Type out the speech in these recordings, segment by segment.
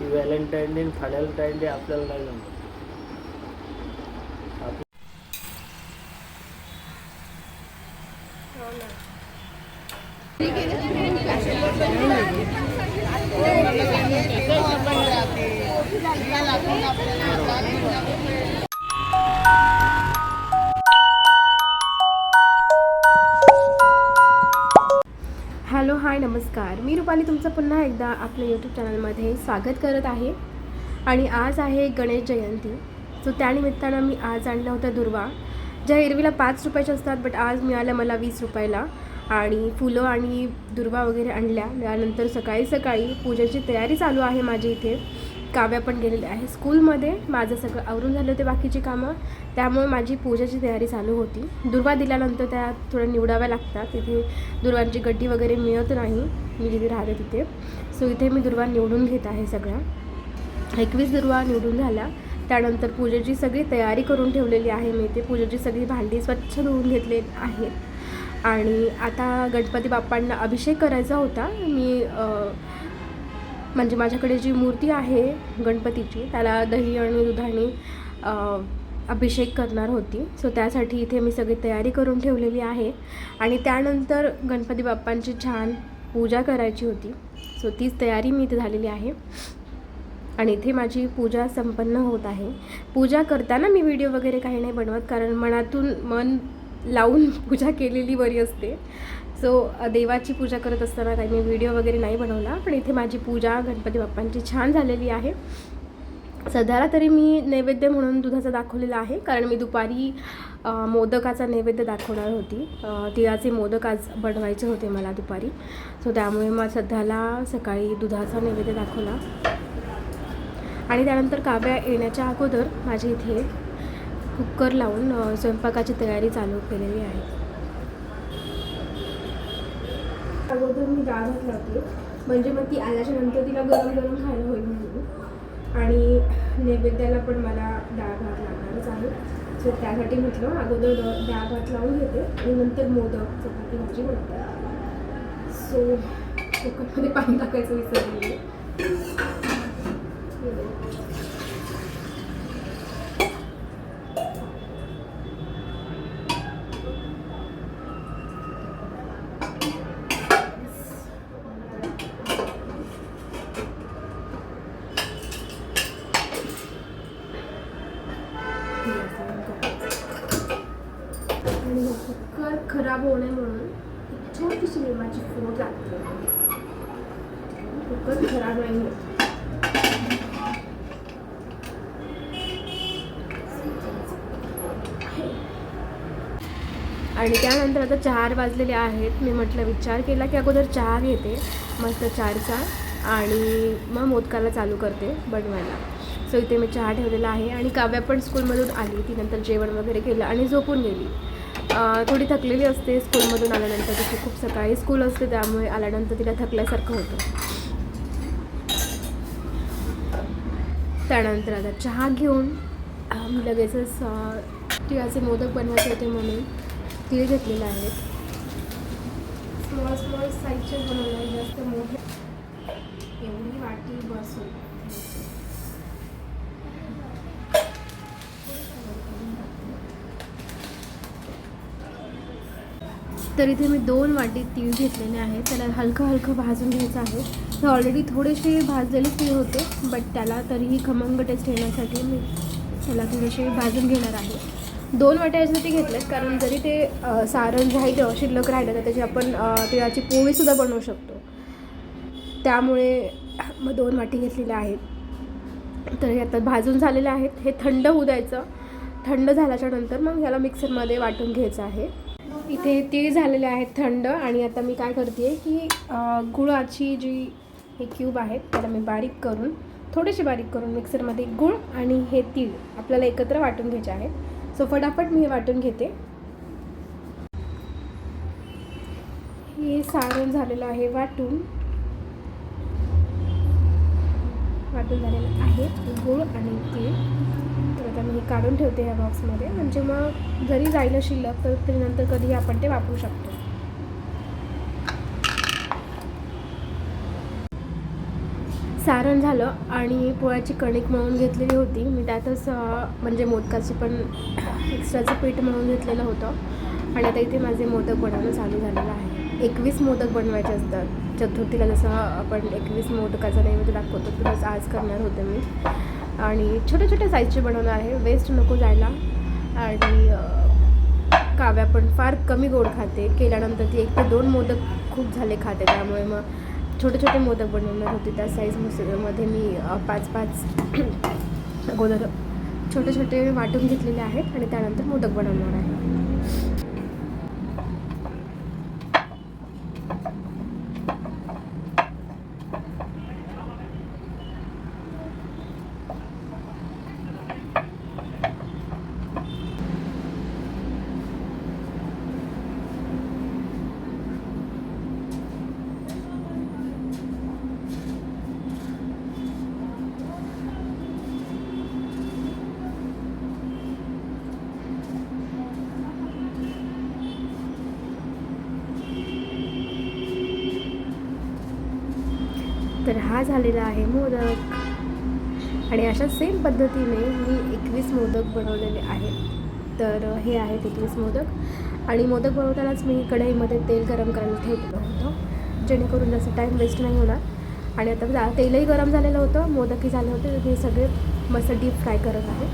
की Valentine day Valentine day आपल्याला नाही जमत? आणि तुमचं पुन्हा एकदा आपल्या यूट्यूब चॅनलमध्ये स्वागत करत आहे. आणि आज आहे गणेश जयंती. सो त्यानिमित्तानं मी आज आणलं होतं दुर्वा ज्या एरवीला पाच रुपयाच्या असतात बट आज मिळाल्या मला वीस रुपयाला. आणि फुलं आणि दुर्वा वगैरे आणल्या. त्यानंतर सकाळी सकाळी पूजेची तयारी चालू आहे माझी इथे. काव्या पण गेलेली आहे. स्कूलमध्ये माझं सगळं आवरून झालं होते बाकीची कामं. त्यामुळे माझी पूजेची तयारी चालू होती. दुर्वा दिल्यानंतर त्या थोड्या निवडाव्या लागतात. तिथे दुर्वांची गड्डी वगैरे मिळत नाही. मी जिथे राहते तिथे. सो इथे मी दुर्वा निवडून घेत आहे सगळ्या एकवीस दुर्वा निवडून झाल्या. त्यानंतर पूजेची सगळी तयारी करून ठेवलेली आहे मी. ते पूजेची सगळी भांडी स्वच्छ धुवून घेतले आहेत. आणि आता गणपती बाप्पांना अभिषेक करायचा होता. मी म्हणजे माझ्याकडे जी मूर्ती आहे गणपतीची त्याला दही आणि दुधाने अभिषेक करणार होती. सो त्यासाठी इथे मी सगळी तयारी करून ठेवलेली आहे. आणि त्यानंतर गणपती बाप्पांची छान पूजा करायची होती. सो तीच तयारी मी इथे झालेली आहे. आणि इथे माझी पूजा संपन्न होत आहे. पूजा करताना मी व्हिडिओ वगैरे काही नाही बनवत कारण मनातून मन लावून पूजा केलेली बरी असते. सो देवाची पूजा करत असताना काही मी व्हिडिओ वगैरे नाही बनवला पण इथे माझी पूजा गणपती बाप्पांची छान झालेली आहे. सध्याला तरी मी नैवेद्य म्हणून दुधाचा दाखवलेला आहे कारण मी दुपारी मोदकाचा नैवेद्य दाखवणार होती. तिळाचे मोदक आज बनवायचे होते मला दुपारी. सो त्यामुळे मग सध्याला सकाळी दुधाचा नैवेद्य दाखवला. आणि त्यानंतर काव्या येण्याच्या अगोदर माझ्या इथे कुकर लावून स्वयंपाकाची तयारी चालू केलेली आहे. अगोदर मी डाळ भात लावते म्हणजे मग ती आल्याच्यानंतर तिला गरम गरम खायला होईल म्हणून. आणि नैवेद्याला पण मला डाळ भात लागणारच आहे. सो त्यासाठी म्हटलं अगोदर डाळ भात लावून घेते आणि नंतर मोदक चपाती भाजी बनवते. सो कुकरमध्ये पाणी टाकायचं विसरलेली आणि कुकर खराब होऊ नये म्हणून एक छोटीशी लिंबाची फोड लागते. कुकर खराब नाही होत आणि त्यानंतर आता चार वाजलेले आहेत. मी म्हटलं विचार केला की अगोदर चहा घेते. मस्त चारचा. आणि मग मोदकाला चालू करते बनवायला. सो इथे मी चहा ठेवलेला आहे. आणि काव्या पण स्कूलमधून आली. ती नंतर जेवण वगैरे केलं आणि झोपून गेली. थोडी थकलेली असते स्कूलमधून आल्यानंतर तिची खूप सकाळी स्कूल असते त्यामुळे आल्यानंतर तिला थकल्यासारखं होतं. त्यानंतर आता चहा घेऊन मी लगेचच तिळाचे मोदक बनवायचे होते म्हणून तीळ घेतलेले आहेत स्मॉल स्मॉल साईजचे बनवले जास्त मोठे. एवढी वाटी बसून. तर इथे मी दोन वाटी तीळ घेतलेले आहेत त्याला हलकं हलकं भाजून घ्यायचं आहे. हे ऑलरेडी थोडेसे भाजलेले तीळ होते बट त्याला तरीही खमंग टेस्ट येण्यासाठी मी त्याला थोडेसे भाजून घेणार आहे. दोन वाट्या याच्यासाठी घेतल्यात कारण जरी ते सारण राहिलं शिल्लक राहिलं तर त्याची आपण तिळाची पोळीसुद्धा बनवू शकतो. त्यामुळे मग दोन वाटी घेतलेल्या आहेत. तर हे आता भाजून झालेले आहेत. हे थंड होऊ द्यायचं. थंड झाल्याच्यानंतर मग ह्याला मिक्सरमध्ये वाटून घ्यायचं आहे. इथे तीळ झालेले आहेत थंड आणि आता मी काय करते की गुळाची जी हे क्यूब आहेत त्याला मी बारीक करून थोडेसे बारीक करून मिक्सरमध्ये गुळ आणि हे तीळ आपल्याला एकत्र वाटून घ्यायचे आहेत. सो फटाफट मी हे वाटून घेते. हे सारण झालेलं आहे वाटून. वाटून झालेलं आहे गुळ आणि तीळ. आता मी हे काढून ठेवते ह्या बॉक्समध्ये म्हणजे मग जरी जायला शिल्लक तर ते नंतर कधी आपण ते वापरू शकतो. सारण झालं आणि पोळ्याची कणिक मळून घेतलेली होती. मी त्यातच म्हणजे मोदकाची पण एक्स्ट्राचं पीठ मळून घेतलेलं होतं. आणि आता इथे माझे मोदक बनवणं चालू झालेलं आहे. एकवीस मोदक बनवायचे असतात. चतुर्थीला जसं आपण एकवीस मोदकाचा नैवेद्य दाखवतो तसंच आज करणार होते मी. आणि छोट्या छोट्या साईजचे बनवलं आहे. वेस्ट नको जायला. आणि काव्या पण फार कमी गोड खाते. केल्यानंतर ती एक ते दोन मोदक खूप झाले खाते. त्यामुळे मग छोटे छोटे मोदक बनवणार होते. त्या साईजमध्ये मी पाच पाच अगोदर छोटे छोटे वाटून घेतलेले आहेत. आणि त्यानंतर मोदक बनवणार आहे तर हा झालेला आहे मोदक. आणि अशा सेम पद्धतीने मी एकवीस मोदक बनवलेले आहेत. तर हे आहेत एकवीस मोदक. आणि मोदक बनवतानाच मी कढईमध्ये तेल गरम करायला ठेवलं होतं जेणेकरून जास्त टाईम वेस्ट नाही होणार. आणि आता तेलही गरम झालेलं होतं मोदकही झाले होते. तर हे सगळे मस्त डीप फ्राय करत आहे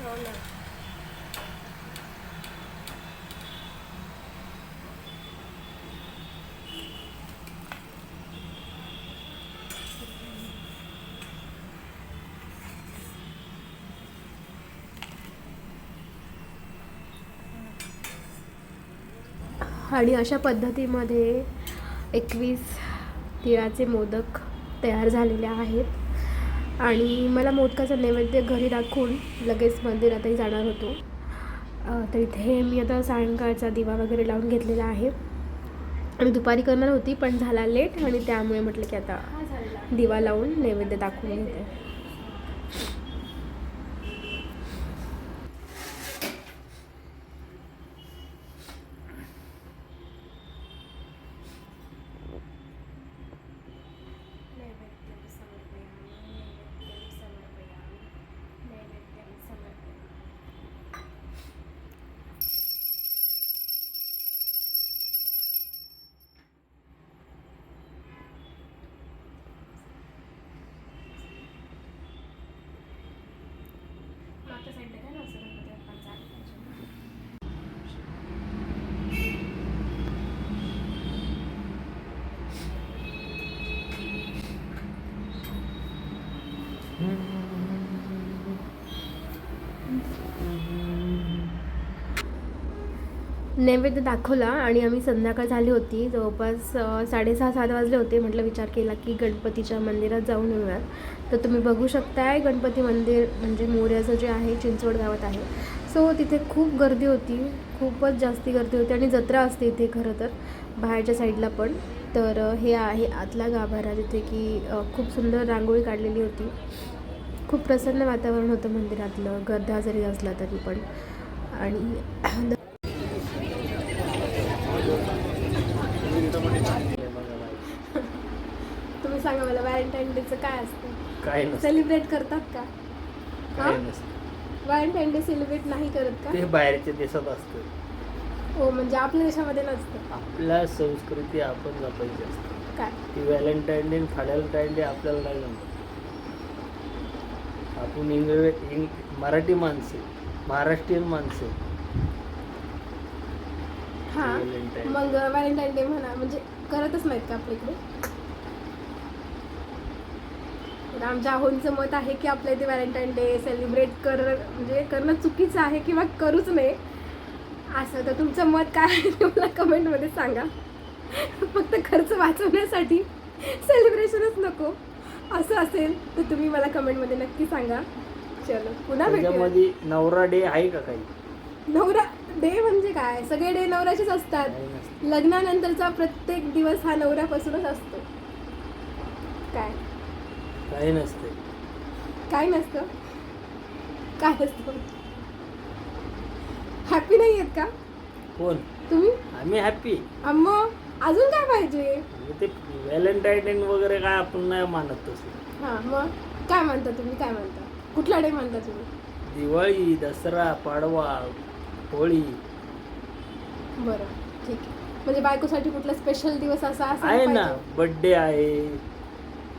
हो ना आणि अशा पद्धतीमध्ये एकवीस तिळाचे मोदक तयार झालेले आहेत. आणि मला मोदकाचा नैवेद्य घरी दाखवून लगेच मंदिरातही जाणार होतो. तर इथे मी आता सायंकाळचा दिवा वगैरे लावून घेतलेला आहे. आणि दुपारी करणार होती पण झाला लेट आणि त्यामुळे म्हटलं की आता दिवा लावून नैवेद्य दाखवून घेते नैवेद्यं समर्पयामि नैवेद्यं समर्पयामि नैवेद्यं समर्पयामि मागच्या साईडला काय पाहिजे. नैवेद्य दाखवला आणि आम्ही संध्याकाळ झाली होती जवळपास साडेसहा सात वाजले होते म्हटलं विचार केला की गणपतीच्या मंदिरात जाऊन येऊयात तर तुम्ही बघू शकताय गणपती मंदिर म्हणजे मोर्याचं जे आहे चिंचवड गावात आहे. सो तिथे खूप गर्दी होती खूपच जास्ती गर्दी होती आणि जत्रा असते इथे खरं तर बाहेरच्या साईडला पण. तर हे आहे आतला गाभारा जिथे की खूप सुंदर रांगोळी काढलेली होती. खूप प्रसन्न वातावरण होतं मंदिरातलं गर्दा जरी असला तरी पण. आणि तुम्ही सांगा मला व्हॅलेंटाईन डेचं काय असतं? काय नसतं. सेलिब्रेट करतात का? काय हा? नसतं. व्हॅलेंटाईन डे सेलिब्रेट नाही करत का? ते बाहेरच्या देशात असतं. हो म्हणजे आपल्या देशामध्ये नसतं. आपल्या संस्कृती आपण जपायची असते. काय? ती व्हॅलेंटाईन डे व्हॅलेंटाईन डे आपल्याला नाही जमत. आपण इंग्रज इंग मराठी माणसे महाराष्ट्रीयन माणसे. हां. Valentine. मग व्हॅलेंटाईन डे म्हणा म्हणजे करतच नाहीत का आपल्या इकडे? तर आमच्या आहोंचं मत आहे की आपल्या इथे व्हॅलेंटाईन डे सेलिब्रेट कर म्हणजे करणं चुकीचं आहे किंवा करूच नये. असं तर तुमचं मत काय आहे ते मला कमेंटमध्ये सांगा. फक्त खर्च वाचवण्यासाठी सेलिब्रेशनच नको. असं असेल तर तुम्ही मला कमेंटमध्ये नक्की सांगा. चलो पुन्हा भेटूया. नवरा डे आहे का काही? नवरा डे म्हणजे काय? सगळे डे नवऱ्याचेच असतात. लग्नानंतरचा प्रत्येक दिवस हा नवऱ्यापासूनच असतो. काय? काही नसते. काय नसतं? काय असतं हॅपी नाही आहेत का? कोण? तुम्ही? आम्ही हॅप्पी अम्मा अजून काय पाहिजे? ते व्हॅलेंटाईन वगैरे काय आपण नाही मानत तसं. हां मग काय म्हणता तुम्ही? काय म्हणता? कुठला डे म्हणता तुम्ही? दिवाळी दसरा पाडवा होळी. बरं ठीक आहे. म्हणजे बायकोसाठी कुठला स्पेशल दिवस असा असायला आहे ना पाहिजे? बड्डे आहे.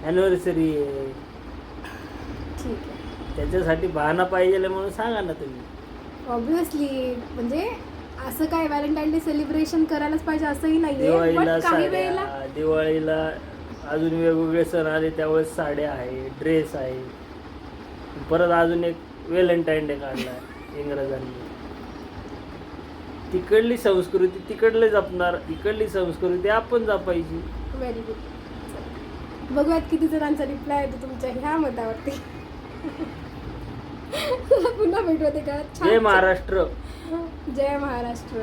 ॲनिव्हर्सरी आहे ठीक आहे. त्याच्यासाठी बहाणा पाहिजे म्हणून सांगा ना तुम्ही. ऑब्विसली म्हणजे असं काय व्हॅलेंटाईन डे सेलिब्रेशन करायलाच पाहिजे असंही नाहीये दिवाळीला पण काही वेळेला साड्या दिवाळीला अजून वेगवेगळे सण आले त्यावेळेस साड्या आहे ड्रेस आहे. परत अजून एक व्हॅलेंटाईन डे काढला इंग्रजांनी. तिकडली संस्कृती तिकडले जपणार इकडली संस्कृती आपण जपायची. व्हेरी गुड बघूयात किती जणांचा रिप्लाय येतो तुमच्या ह्या मतावरती. पुन्हा भेटू ते का जय महाराष्ट्र. जय महाराष्ट्र.